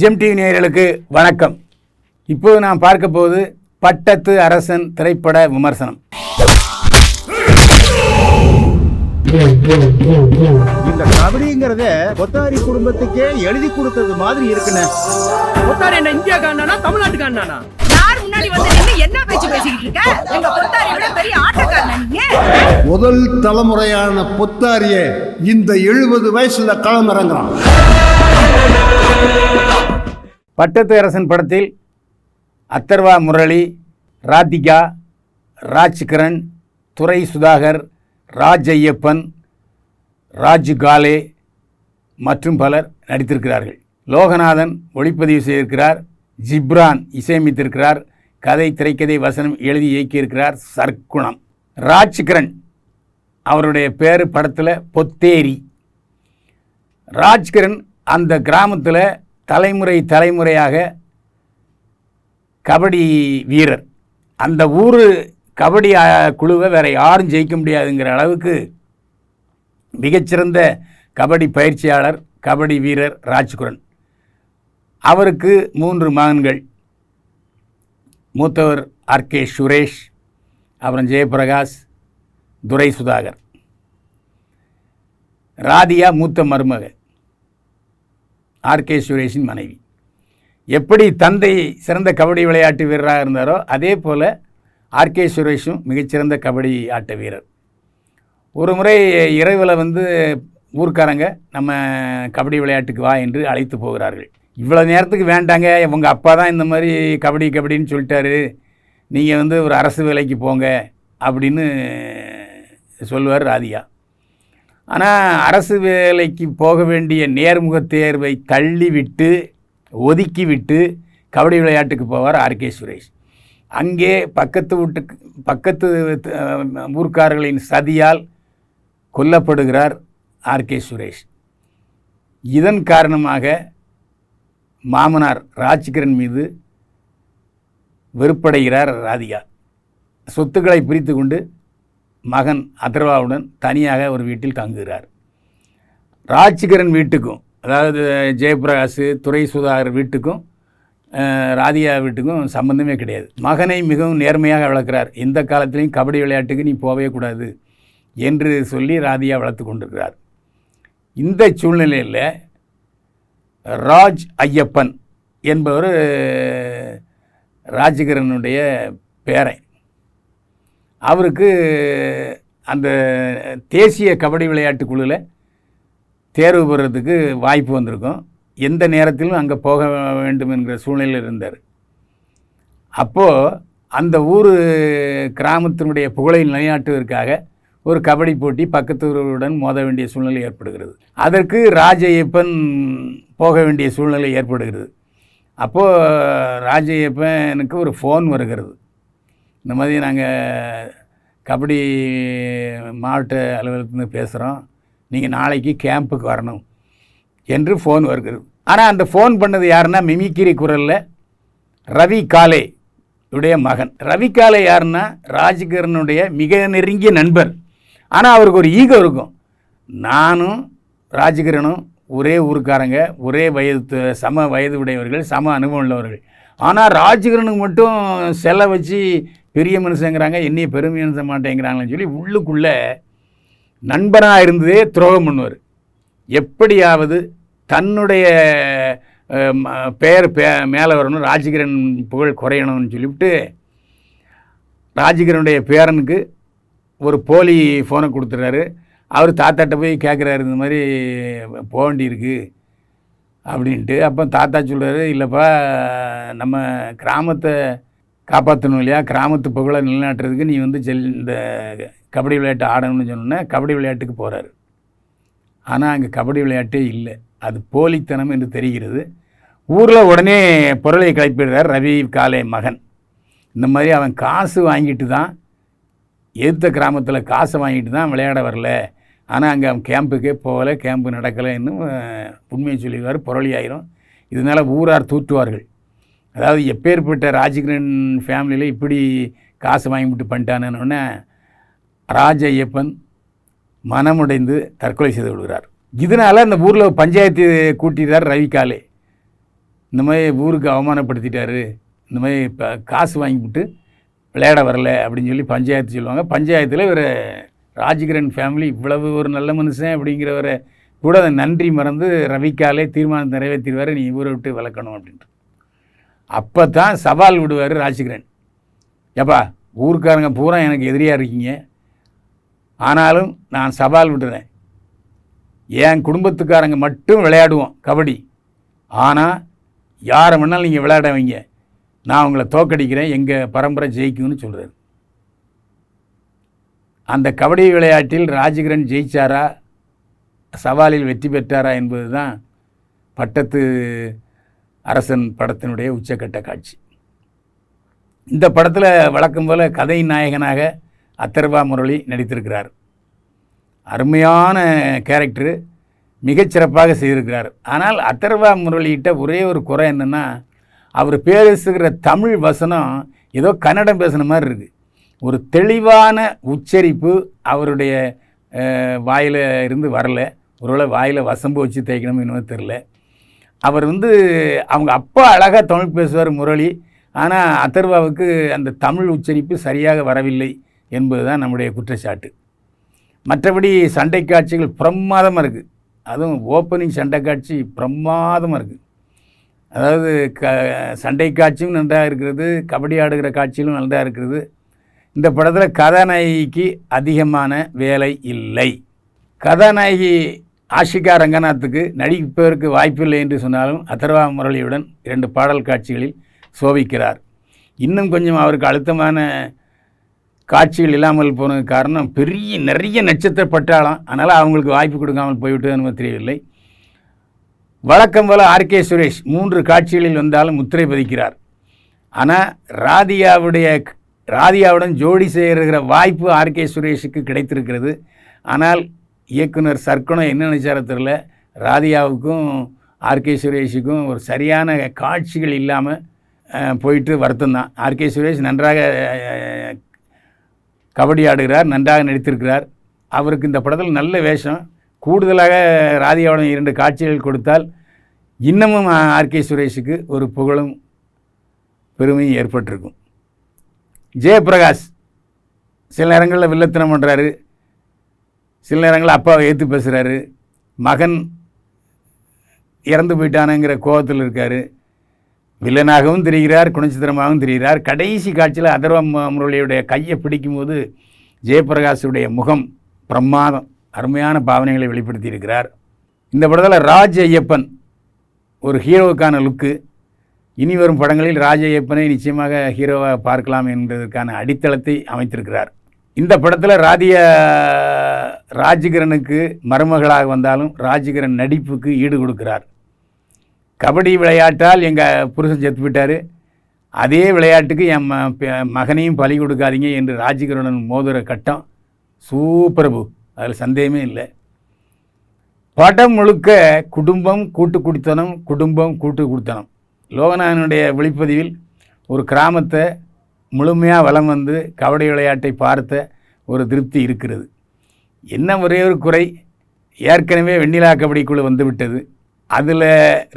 GeM TV நேயர்களுக்கு வணக்கம். இப்போது நாம் பார்க்க போவது பட்டத்து அரசன் திரைப்பட விமர்சனம். இந்த கபடிங்கிறத கொத்தாரி குடும்பத்துக்கே எழுதி கொடுத்தது மாதிரி இருக்குண்ணே. கொத்தாரி என்ன இந்தியா காரணனா தமிழ்நாட்டுக்கு என்ன பேச்சு பேசிக்கிட்டு இருக்க? எங்க பொத்தாரி விட பெரிய ஆட்டக்காரன் நீங்க? முதல் தலைமுறையான பொத்தாரியே இந்த எழுபது வயசுல களமிறங்குறான் பட்டத்து அரசன் படத்தில் அத்தர்வா முரளி ராதிகா ராஜ்கிரண் துரை சுதாகர் ராஜ் ஐயப்பன் ராஜ் காலே மற்றும் பலர் நடித்திருக்கிறார்கள். லோகநாதன் ஒளிப்பதிவு செய்திருக்கிறார் ஜிப்ரான் இசையமைத்திருக்கிறார் கதை திரைக்கதை வசனம் எழுதி இயக்கியிருக்கிறார் சர்க்குணம் ராஜ்கிரண் அவருடைய பேர் படத்தில் பொத்தேரி. ராஜ்கிரண் அந்த கிராமத்தில் தலைமுறை தலைமுறையாக கபடி வீரர். அந்த ஊர் கபடி குழுவை வேற யாரும் ஜெயிக்க முடியாதுங்கிற அளவுக்கு மிகச்சிறந்த கபடி பயிற்சியாளர் கபடி வீரர் ராஜ்குரன் அவருக்கு மூன்று மகன்கள். மூத்தவர் ஆர்கே சுரேஷ் அப்புறம் ஜெயபிரகாஷ் துரை சுதாகர். ராதியா மூத்த மருமக ஆர்கே சுரேஷின் மனைவி. எப்படி தந்தை சிறந்த கபடி விளையாட்டு வீரராக இருந்தாரோ அதே போல் ஆர்கே சுரேஷும் மிகச்சிறந்த கபடி ஆட்ட வீரர். ஒரு முறை இரவில் வந்து ஊர்க்காரங்க நம்ம கபடி விளையாட்டுக்கு வா என்று அழைத்து போகிறார்கள். இவ்வளோ நேரத்துக்கு வேண்டாங்க. உங்கள் அப்பா தான் இந்த மாதிரி கபடி கபடின்னு சொல்லிட்டாரு. நீங்கள் வந்து ஒரு அரசு வேலைக்கு போங்க அப்படின்னு சொல்லுவார் ராதியா ஆனால் அரசு வேலைக்கு போக வேண்டிய நேர்முக தேர்வை தள்ளிவிட்டு ஒதுக்கிவிட்டு கபடி விளையாட்டுக்கு போவார் ஆர்கே சுரேஷ். அங்கே பக்கத்து வீட்டுக்கு பக்கத்து ஊர்க்காரர்களின் சதியால் கொல்லப்படுகிறார் ஆர்கே சுரேஷ். இதன் காரணமாக மாமனார் ராஜ்கிரண் மீது வெறுப்படைகிறார் ராதிகா. சொத்துக்களை பிரித்து கொண்டு மகன் அதர்வாவுடன் தனியாக ஒரு வீட்டில் தங்குகிறார். ராஜ்கிரண் வீட்டுக்கும் அதாவது ஜெயபிரகாஷ் துறை சுதாகர் வீட்டுக்கும் ராதியா ராதிகா வீட்டுக்கும் சம்பந்தமே கிடையாது. மகனை மிகவும் நேர்மையாக வளர்க்கிறார். இந்த காலத்திலையும் கபடி விளையாட்டுக்கு நீ போகவே கூடாது என்று சொல்லி ராதியா வளர்த்து கொண்டிருக்கிறார். இந்த சூழ்நிலையில் ராஜ் ஐயப்பன் என்பவர் ராஜகிரனுடைய பேரை அவருக்கு அந்த தேசிய கபடி விளையாட்டு குழுவில் தேர்வு பெறுறதுக்கு வாய்ப்பு வந்திருக்கும். எந்த நேரத்திலும் அங்கே போக வேண்டும் என்கிற சூழ்நிலையில் இருந்தார். அப்போது அந்த ஊர் கிராமத்தினுடைய புகழை நிலைநாட்டுவதற்காக ஒரு கபடி போட்டி பக்கத்து ஊர்களுடன் மோத வேண்டிய சூழ்நிலை ஏற்படுகிறது. அதற்கு ராஜையப்பன் போக வேண்டிய சூழ்நிலை ஏற்படுகிறது. அப்போது ராஜையப்பனுக்கு ஒரு ஃபோன் வருகிறது. இந்த மாதிரி நாங்கள் கபடி மாவட்ட அலுவலகத்துலேருந்து பேசுகிறோம் நீங்கள் நாளைக்கு கேம்புக்கு வரணும் என்று ஃபோன் வருகிறது. ஆனால் அந்த ஃபோன் பண்ணது யாருன்னா மிமிக்கிரி குரலில் ரவி காலே உடைய மகன். ரவி காலே யாருன்னா ராஜ்கிரனுடைய மிக நெருங்கிய நண்பர். ஆனால் அவருக்கு ஒரு ஈகோ இருக்கும். நானும் ராஜகிரனும் ஒரே ஊருக்காரங்க ஒரே வயது சம வயது உடையவர்கள் சம அனுபவம் உள்ளவர்கள். ஆனால் ராஜகிரனுக்கு மட்டும் செல்ல வச்சு பெரிய மனுஷங்கிறாங்க என்னைய பெருமை மனுஷ மாட்டேங்கிறாங்கன்னு சொல்லி உள்ளுக்குள்ளே நண்பனாக இருந்ததே துரோகம் பண்ணுவார். எப்படியாவது தன்னுடைய ம- பெயர் பே மேலே வரணும் ராஜகிரன் புகழ் குறையணும்னு சொல்லிவிட்டு ராஜகிரனுடைய பேரனுக்கு ஒரு போலி ஃபோனை கொடுத்துட்றாரு. அவர் தாத்தாட்ட போய் கேட்குறாரு இந்த மாதிரி போக வேண்டியிருக்கு. அப்படின்ட்டு அப்போ தாத்தா சொல்கிறாரு இல்லைப்பா நம்ம கிராமத்தை காப்பாற்றணும் இல்லையா? கிராமத்து புகழை நிலைநாட்டுறதுக்கு நீ வந்து செல் இந்த கபடி விளையாட்டு ஆடணும்னு சொன்னோன்னே கபடி விளையாட்டுக்கு போகிறாரு ஆனால் அங்கே கபடி விளையாட்டே இல்லை. அது போலித்தனம் என்று தெரிகிறது. ஊரில் உடனே பொருளை கிளப்பிடுறார் ரவி காலே மகன். இந்த மாதிரி அவன் காசு வாங்கிட்டு தான் எதிர்த்த கிராமத்தில் காசை வாங்கிட்டு தான் விளையாட வரல. ஆனால் அங்கே கேம்புக்கே போகலை கேம்பு நடக்கலைன்னு உண்மையை சொல்லிடுவார் புரளி ஆயிரும். இதனால் ஊரார் தூற்றுவார்கள் அதாவது எப்பேற்பட்ட ராஜகிரன் ஃபேமிலியில் இப்படி காசு வாங்கிவிட்டு பண்ணிட்டானோடனே ராஜ ஐயப்பன் மனமுடைந்து தற்கொலை செய்து விடுகிறார் இதனால் அந்த ஊரில் பஞ்சாயத்து கூட்டிட்டார் ரவிகாலே இந்த மாதிரி ஊருக்கு அவமானப்படுத்திட்டாரு. இந்த மாதிரி இப்போ காசு வாங்கிவிட்டு விளையாட வரல அப்படின்னு சொல்லி பஞ்சாயத்து சொல்லுவாங்க. பஞ்சாயத்தில் இவர் ராஜகிரண் ஃபேமிலி இவ்வளவு ஒரு நல்ல மனுஷன் அப்படிங்கிறவரை கூட அதை நன்றி மறந்து ரவிக்காலே தீர்மானம் நிறைவேற்றிடுவார். நீ ஊரை விட்டு விளக்கணும் அப்படின்ட்டு. அப்போ தான் சவால் விடுவார் ராஜகிரண். ஏப்பா ஊருக்காரங்க பூரா எனக்கு எதிரியாக இருக்கீங்க. ஆனாலும் நான் சவால் விடுறேன். என் குடும்பத்துக்காரங்க மட்டும் விளையாடுவோம் கபடி. ஆனால் யாரை வேணாலும் நீங்கள் விளையாட வைங்க நான் உங்களை தோக்கடிக்கிறேன் எங்கள் பரம்பரை ஜெயிக்கும்னு சொல்கிறார் அந்த கபடி விளையாட்டில் ராஜகிரன் ஜெயிச்சாரா? சவாலில் வெற்றி பெற்றாரா என்பது தான் பட்டத்து அரசன் படத்தினுடைய உச்சக்கட்ட காட்சி. இந்த படத்தில் வழக்கம் போல் கதை நாயகனாக அத்தர்வா முரளி நடித்திருக்கிறார். அருமையான கேரக்டரு மிகச்சிறப்பாக செய்திருக்கிறார். ஆனால் அத்தர்வா முரளியிட்ட ஒரே ஒரு குறை என்னென்னா அவர் பேசுகிற தமிழ் வசனம் ஏதோ கன்னடம் பேசுன மாதிரி இருக்குது ஒரு தெளிவான உச்சரிப்பு அவருடைய வாயில் இருந்து வரல. ஒருவேளை வாயில் வசம்பு வச்சு தேய்க்கணும் இன்னும் தெரில அவர் வந்து அவங்க அப்பா அழகாக தமிழ் பேசுவார் முரளி. ஆனால் அத்தர்வாவுக்கு அந்த தமிழ் உச்சரிப்பு சரியாக வரவில்லை என்பது தான் நம்முடைய குற்றச்சாட்டு. மற்றபடி சண்டை காட்சிகள் பிரமாதமாக இருக்குது அதுவும் ஓப்பனிங் சண்டை காட்சி பிரமாதமாக இருக்குது அதாவது க சண்டை காட்சியும் நன்றாக இருக்கிறது கபடி ஆடுகிற காட்சிகளும் நன்றாக இருக்கிறது. இந்த படத்தில் கதாநாயகிக்கு அதிகமான வேலை இல்லை. கதாநாயகி ஆஷிகா ரங்கநாத்துக்கு நடிப்பதற்கு வாய்ப்பில்லை என்று சொன்னாலும் அதர்வா முரளியுடன் இரண்டு பாடல் காட்சிகளில் சோபிக்கிறார். இன்னும் கொஞ்சம் அவருக்கு அழுத்தமான காட்சிகள் இல்லாமல் போனது காரணம் பெரிய நிறைய நட்சத்திர பட்டாளம். அதனால் அவங்களுக்கு வாய்ப்பு கொடுக்காமல் போய்விட்டது நமக்கு தெரியவில்லை. வழக்கம் போல ஆர்கே சுரேஷ் மூன்று காட்சிகளில் வந்தாலும் முத்திரை பதிக்கிறார். ஆனால் ராதியாவுடைய ராதியாவுடன் ஜோடி செய்கிற வாய்ப்பு ஆர்கே சுரேஷுக்கு கிடைத்திருக்கிறது. ஆனால் இயக்குனர் சர்க்கணம் என்ன நினைச்சாரோ தெரில ராதியாவுக்கும் ஆர்கே சுரேஷுக்கும் ஒரு சரியான காட்சிகள் இல்லாமல் போயிட்டு வருத்தம் தான். ஆர்கே சுரேஷ் நன்றாக கபடி ஆடுகிறார் நன்றாக நடித்திருக்கிறார். அவருக்கு இந்த படத்தில் நல்ல வேஷம். கூடுதலாக ராதிகாவுடன் இரண்டு காட்சிகள் கொடுத்தால் இன்னமும் ஆர்கே சுரேஷுக்கு ஒரு புகழும் பெருமையும் ஏற்பட்டிருக்கும். ஜெயபிரகாஷ் சில நேரங்களில் வில்லத்தனம் பண்ணுறாரு சில நேரங்களில் அப்பாவை ஏற்று பேசுகிறாரு மகன் இறந்து போயிட்டானுங்கிற கோபத்தில் இருக்கார். வில்லனாகவும் தெரிகிறார் குணச்சித்திரமாகவும் தெரிகிறார். கடைசி காட்சியில் அதர்வ முரளியுடைய கையை பிடிக்கும்போது ஜெயபிரகாஷுடைய முகம் பிரமாதம் அருமையான பாவனைகளை வெளிப்படுத்தி இருக்கிறார் இந்த படத்தில் ராஜ் ஐயப்பன் ஒரு ஹீரோவுக்கான லுக்கு. இனி வரும் படங்களில் ராஜ ஐயப்பனை நிச்சயமாக ஹீரோவாக பார்க்கலாம் என்பதற்கான அடித்தளத்தை அமைத்திருக்கிறார். இந்த படத்தில் ராதிய ராஜகிரனுக்கு மருமகளாக வந்தாலும் ராஜகிரன் நடிப்புக்கு ஈடு கொடுக்கிறார். கபடி விளையாட்டால் எங்கள் புருஷன் செத்து விட்டார் அதே விளையாட்டுக்கு என் ம மகனையும் பலி கொடுக்காதீங்க என்று ராஜகிரனுடன் மோதுகிற கட்டம். சூப்பரபு அதில் சந்தேகமே இல்லை. படம் முழுக்க குடும்பம் கூட்டு குடித்தனம் குடும்பம் கூட்டு குடித்தனம் லோகநாதனுடைய வெளிப்பதிவில் ஒரு கிராமத்தை முழுமையாக வலம் வந்து கபடி விளையாட்டை பார்த்த ஒரு திருப்தி இருக்கிறது. என்ன ஒரே ஒரு குறை ஏற்கனவே வெண்ணிலா கபடிக்குழு வந்து விட்டது. அதில்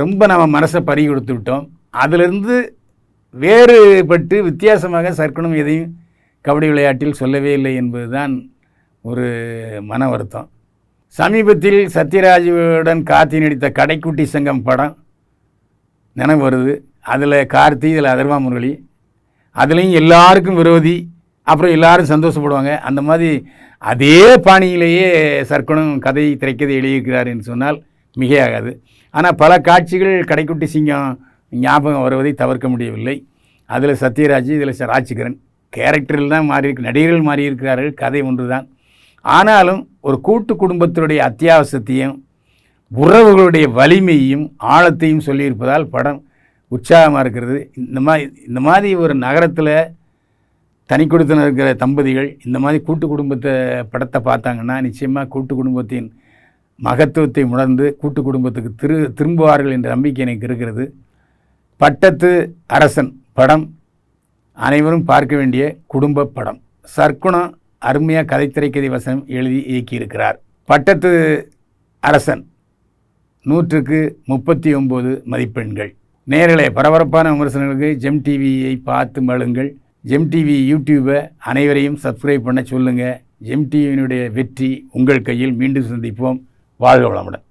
ரொம்ப நம்ம மனசை பறி கொடுத்து விட்டோம். அதிலிருந்து வேறுபட்டு வித்தியாசமாக சர்க்கணும் எதையும் கபடி விளையாட்டில் சொல்லவே இல்லை என்பதுதான் ஒரு மன வருத்தம். சமீபத்தில் சத்யராஜுடன் கார்த்தி நடித்த கடைக்குட்டி சங்கம் படம் நினைவு வருது. அதில் கார்த்தி இதில் அதர்வா முரளி. அதுலேயும் எல்லாருக்கும் விரோதி அப்புறம் எல்லாரும் சந்தோஷப்படுவாங்க. அந்த மாதிரி அதே பாணியிலேயே சர்க்குணம் கதை திரைக்கதை எழுதியிருக்கிறார் என்று சொன்னால் மிகையாகாது. ஆனால் பல காட்சிகள் கடைக்குட்டி சிங்கம் ஞாபகம் வருவதை தவிர்க்க முடியவில்லை. அதில் சத்யராஜ் இதில் ராஜ்கிரண் கேரக்டரில் தான் மாறி இருக்கு நடிகர்கள் மாறியிருக்கிறார்கள். கதை ஒன்று தான் ஆனாலும் ஒரு கூட்டு குடும்பத்தினுடைய அத்தியாவசியத்தையும் உறவுகளுடைய வலிமையையும் ஆழத்தையும் சொல்லியிருப்பதால் படம் உற்சாகமாக இருக்கிறது. இந்த மாதிரி இந்த மாதிரி ஒரு நகரத்தில் தனி கொடுத்தன இருக்கிற தம்பதிகள் இந்த மாதிரி கூட்டு குடும்பத்தை படத்தை பார்த்தாங்கன்னா நிச்சயமாக கூட்டு குடும்பத்தின் மகத்துவத்தை உணர்ந்து கூட்டு குடும்பத்துக்கு திரு திரும்புவார்கள் என்ற நம்பிக்கை எனக்கு இருக்கிறது. பட்டத்து அரசன் படம் அனைவரும் பார்க்க வேண்டிய குடும்ப படம். சர்க்குணம் அருமையாக கதை திரைக்கதை வசனம் எழுதி இயக்கியிருக்கிறார். பட்டத்து அரசன் நூற்றுக்கு முப்பத்தி ஒம்பது மதிப்பெண்கள். நேரலை பரபரப்பான விமர்சனங்களுக்கு ஜெம் டிவியை பார்த்து மழுங்கள் ஜெம் டிவி யூடியூபை அனைவரையும் சப்ஸ்கிரைப் பண்ண சொல்லுங்கள் ஜெம் டிவியினுடைய வெற்றி உங்கள் கையில் மீண்டும் சந்திப்போம். வாழ்க வளமுடன்.